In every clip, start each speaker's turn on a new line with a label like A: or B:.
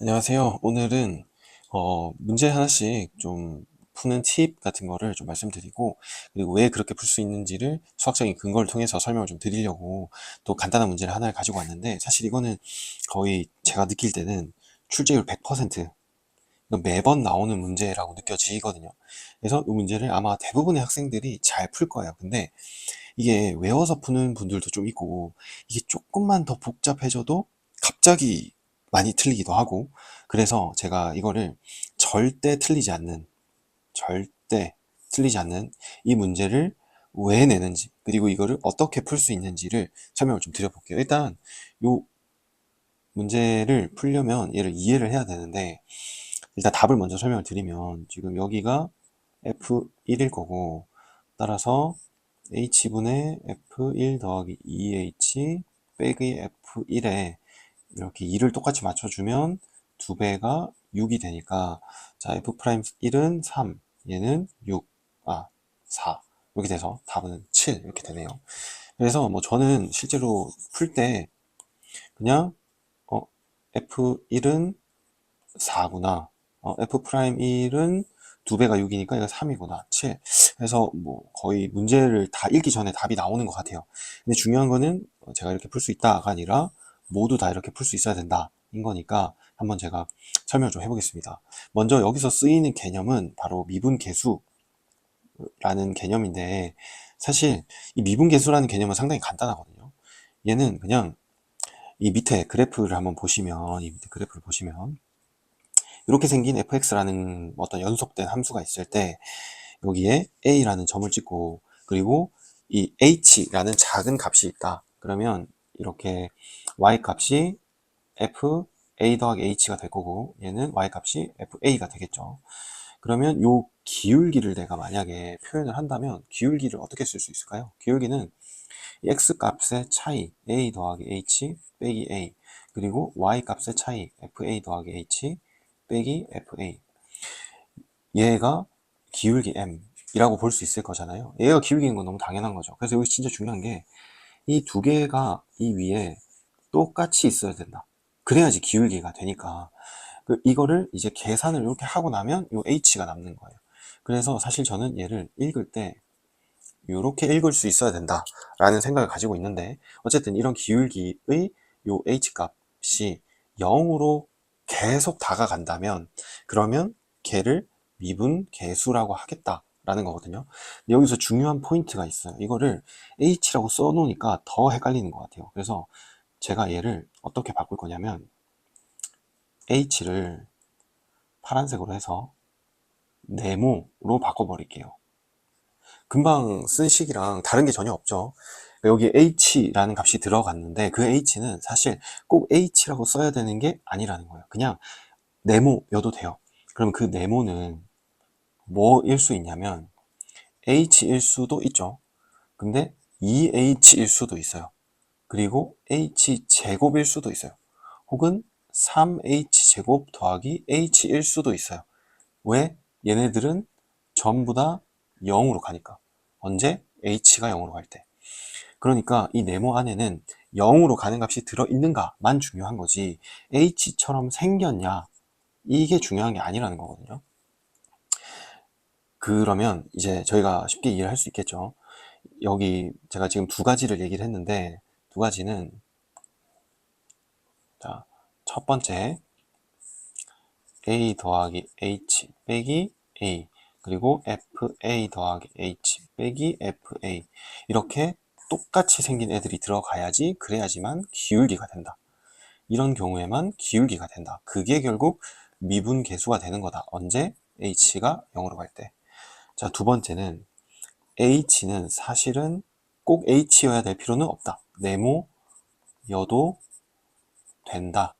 A: 안녕하세요. 오늘은 어, 문제 하나씩 좀 푸는 팁 같은 거를 좀 말씀드리고 그리고 왜 그렇게 풀 수 있는지를 수학적인 근거를 통해서 설명을 좀 드리려고 또 간단한 문제를 하나를 가지고 왔는데 사실 이거는 거의 제가 느낄 때는 출제율 100% 이거 매번 나오는 문제라고 느껴지거든요. 그래서 이 문제를 아마 대부분의 학생들이 잘 풀 거예요. 근데 이게 외워서 푸는 분들도 좀 있고 이게 조금만 더 복잡해져도 갑자기 많이 틀리기도 하고 그래서 제가 이거를 절대 틀리지 않는 절대 틀리지 않는 이 문제를 왜 내는지 그리고 이거를 어떻게 풀 수 있는지를 설명을 좀 드려볼게요. 일단 이 문제를 풀려면 얘를 이해를 해야 되는데 일단 답을 먼저 설명을 드리면 지금 여기가 F1일 거고 따라서 H분의 F1 더하기 2H 빼기 F1에 이렇게 2를 똑같이 맞춰주면 2배가 6이 되니까 자 F'1은 3 얘는 6, 아 4 이렇게 돼서 답은 7 이렇게 되네요. 그래서 뭐 저는 실제로 풀 때 그냥 어, F1은 4구나 어, F'1은 2배가 6이니까 이거 3이구나 7 그래서 뭐 거의 문제를 다 읽기 전에 답이 나오는 것 같아요. 근데 중요한 거는 제가 이렇게 풀 수 있다가 아니라 모두 다 이렇게 풀 수 있어야 된다 인 거니까 한번 제가 설명을 좀 해보겠습니다. 먼저 여기서 쓰이는 개념은 바로 미분계수라는 개념인데 사실 이 미분계수라는 개념은 상당히 간단하거든요. 얘는 그냥 이 밑에 그래프를 한번 보시면 이 밑에 그래프를 보시면 이렇게 생긴 fx라는 어떤 연속된 함수가 있을 때 여기에 a라는 점을 찍고 그리고 이 h라는 작은 값이 있다. 그러면 이렇게 y 값이 f a 더하기 h가 될 거고 얘는 y 값이 f a가 되겠죠. 그러면 요 기울기를 내가 만약에 표현을 한다면 기울기를 어떻게 쓸 수 있을까요? 기울기는 x 값의 차이 a 더하기 h 빼기 a 그리고 y 값의 차이 fa 더하기 h 빼기 fa 얘가 기울기 m 이라고 볼 수 있을 거잖아요. 얘가 기울기인 건 너무 당연한 거죠. 그래서 여기 진짜 중요한 게 이 두 개가 이 위에 똑같이 있어야 된다. 그래야지 기울기가 되니까. 그 이거를 이제 계산을 이렇게 하고 나면 요 h가 남는 거예요. 그래서 사실 저는 얘를 읽을 때 이렇게 읽을 수 있어야 된다 라는 생각을 가지고 있는데 어쨌든 이런 기울기의 요 h 값이 0으로 계속 다가간다면 그러면 걔를 미분 계수라고 하겠다 라는 거거든요. 여기서 중요한 포인트가 있어요. 이거를 h라고 써 놓으니까 더 헷갈리는 것 같아요. 그래서 제가 얘를 어떻게 바꿀 거냐면 h를 파란색으로 해서 네모로 바꿔버릴게요. 금방 쓴 식이랑 다른 게 전혀 없죠. 여기 h라는 값이 들어갔는데 그 h는 사실 꼭 h라고 써야 되는 게 아니라는 거예요. 그냥 네모여도 돼요. 그럼 그 네모는 뭐일 수 있냐면 h일 수도 있죠. 근데 2h일 수도 있어요. 그리고 h제곱일 수도 있어요. 혹은 3h제곱 더하기 h일 수도 있어요. 왜? 얘네들은 전부 다 0으로 가니까. 언제? h가 0으로 갈 때. 그러니까 이 네모 안에는 0으로 가는 값이 들어있는가만 중요한 거지 h처럼 생겼냐? 이게 중요한 게 아니라는 거거든요 그러면 이제 저희가 쉽게 이해를 할 수 있겠죠. 여기 제가 지금 두 가지를 얘기를 했는데 두 가지는 자, 첫 번째 a 더하기 h 빼기 a 그리고 fa 더하기 h 빼기 fa 이렇게 똑같이 생긴 애들이 들어가야지 그래야지만 기울기가 된다. 이런 경우에만 기울기가 된다. 그게 결국 미분 계수가 되는 거다. 언제? h가 0으로 갈 때 자, 두 번째는 h는 사실은 꼭 h여야 될 필요는 없다. 네모여도 된다.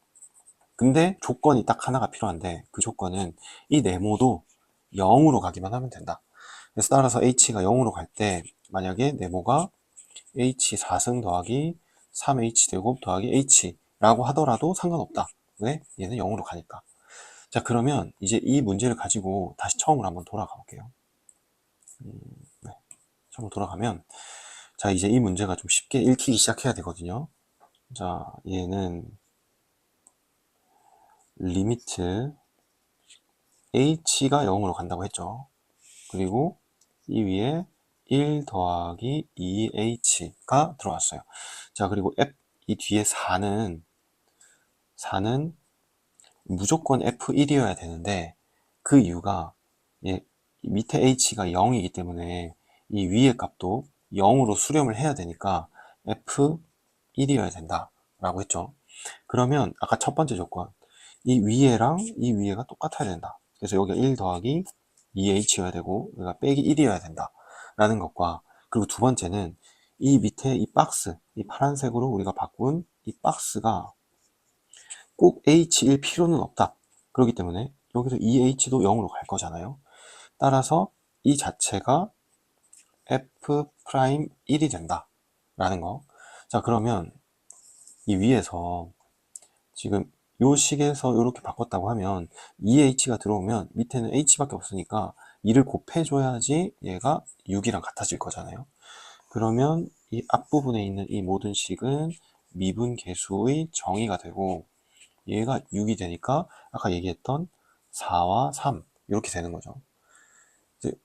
A: 근데 조건이 딱 하나가 필요한데 그 조건은 이 네모도 0으로 가기만 하면 된다. 그래서 따라서 h가 0으로 갈 때 만약에 네모가 h 4승 더하기 3h 제곱 더하기 h라고 하더라도 상관없다. 왜? 얘는 0으로 가니까. 자 그러면 이제 이 문제를 가지고 다시 처음으로 한번 돌아가 볼게요. 음, 네. 처음으로 돌아가면 자 이제 이 문제가 좀 쉽게 읽히기 시작해야 되거든요 자 얘는 리미트 h가 0으로 간다고 했죠. 그리고 이 위에 1 더하기 2h가 들어왔어요. 자, 그리고 f 이 뒤에 4는 4는 무조건 f1이어야 되는데 그 이유가 예, 이 밑에 h가 0이기 때문에 이 위의 값도 0으로 수렴을 해야 되니까 f1이어야 된다 라고 했죠. 그러면 아까 첫 번째 조건 이 위에랑 이 위에가 똑같아야 된다. 그래서 여기가 1 더하기 2h여야 되고 여기가 빼기 1이어야 된다 라는 것과 그리고 두 번째는 이 밑에 이 박스 이 파란색으로 우리가 바꾼 이 박스가 꼭 h일 필요는 없다 그렇기 때문에 여기서 2h도 0으로 갈 거잖아요 따라서 이 자체가 f'1이 된다 라는 거 자 그러면 이 위에서 지금 요 식에서 이렇게 바꿨다고 하면 2h가 들어오면 밑에는 h밖에 없으니까 2를 곱해줘야지 얘가 6이랑 같아질 거잖아요. 그러면 이 앞부분에 있는 이 모든 식은 미분 계수의 정의가 되고 얘가 6이 되니까 아까 얘기했던 4와 3 이렇게 되는 거죠.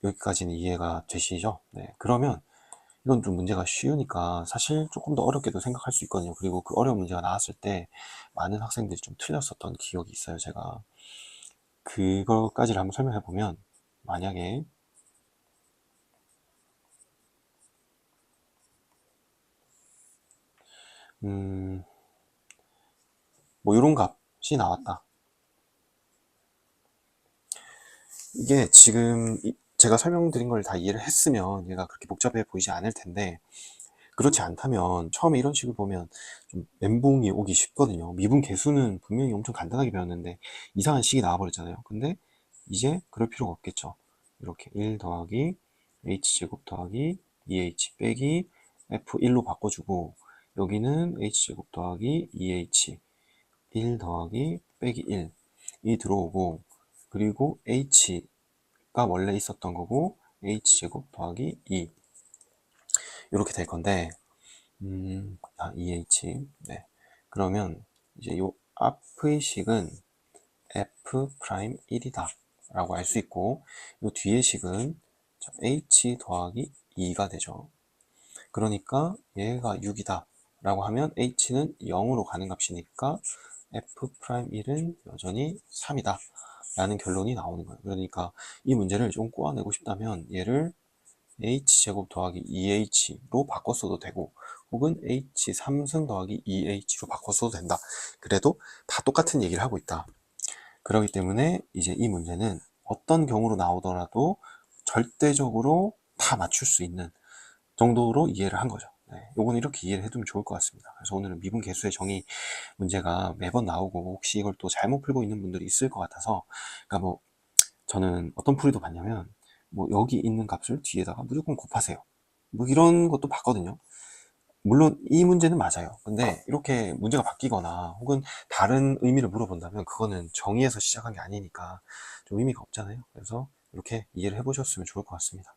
A: 여기까지는 이해가 되시죠? 네. 그러면 이건 좀 문제가 쉬우니까 사실 조금 더 어렵게도 생각할 수 있거든요. 그리고 그 어려운 문제가 나왔을 때 많은 학생들이 좀 틀렸었던 기억이 있어요. 제가 그거까지를 한번 설명해 보면 만약에 음, 뭐 이런 값이 나왔다. 이게 지금 이- 제가 설명드린 걸 다 이해를 했으면 얘가 그렇게 복잡해 보이지 않을 텐데 그렇지 않다면 처음에 이런 식을 보면 좀 멘붕이 오기 쉽거든요. 미분 계수는 분명히 엄청 간단하게 배웠는데 이상한 식이 나와버렸잖아요. 근데 이제 그럴 필요가 없겠죠. 이렇게 1 더하기 h제곱 더하기 2h 빼기 f1로 바꿔주고 여기는 h제곱 더하기 2h 1 더하기 빼기 1이 들어오고 그리고 h 가 원래 있었던 거고 h제곱 더하기 2 이렇게 될 건데 음, 아, 2h 네. 그러면 이제 요 앞의 식은 f'1이다 라고 알 수 있고 요 뒤의 식은 자, h 더하기 2가 되죠. 그러니까 얘가 6이다 라고 하면 h는 0으로 가는 값이니까 f'1은 여전히 3이다 라는 결론이 나오는 거예요. 그러니까 이 문제를 좀 꼬아내고 싶다면 얘를 h제곱 더하기 2h로 바꿨어도 되고 혹은 h 3승 더하기 2h로 바꿨어도 된다. 그래도 다 똑같은 얘기를 하고 있다. 그렇기 때문에 이제 이 문제는 어떤 경우로 나오더라도 절대적으로 다 맞출 수 있는 정도로 이해를 한 거죠. 네, 요거는 이렇게 이해를 해두면 좋을 것 같습니다. 그래서 오늘은 미분 계수의 정의 문제가 매번 나오고 혹시 이걸 또 잘못 풀고 있는 분들이 있을 것 같아서 그러니까 뭐 저는 어떤 풀이도 봤냐면 뭐 여기 있는 값을 뒤에다가 무조건 곱하세요. 뭐 이런 것도 봤거든요. 물론 이 문제는 맞아요. 근데 이렇게 문제가 바뀌거나 혹은 다른 의미를 물어본다면 그거는 정의에서 시작한 게 아니니까 좀 의미가 없잖아요. 그래서 이렇게 이해를 해보셨으면 좋을 것 같습니다.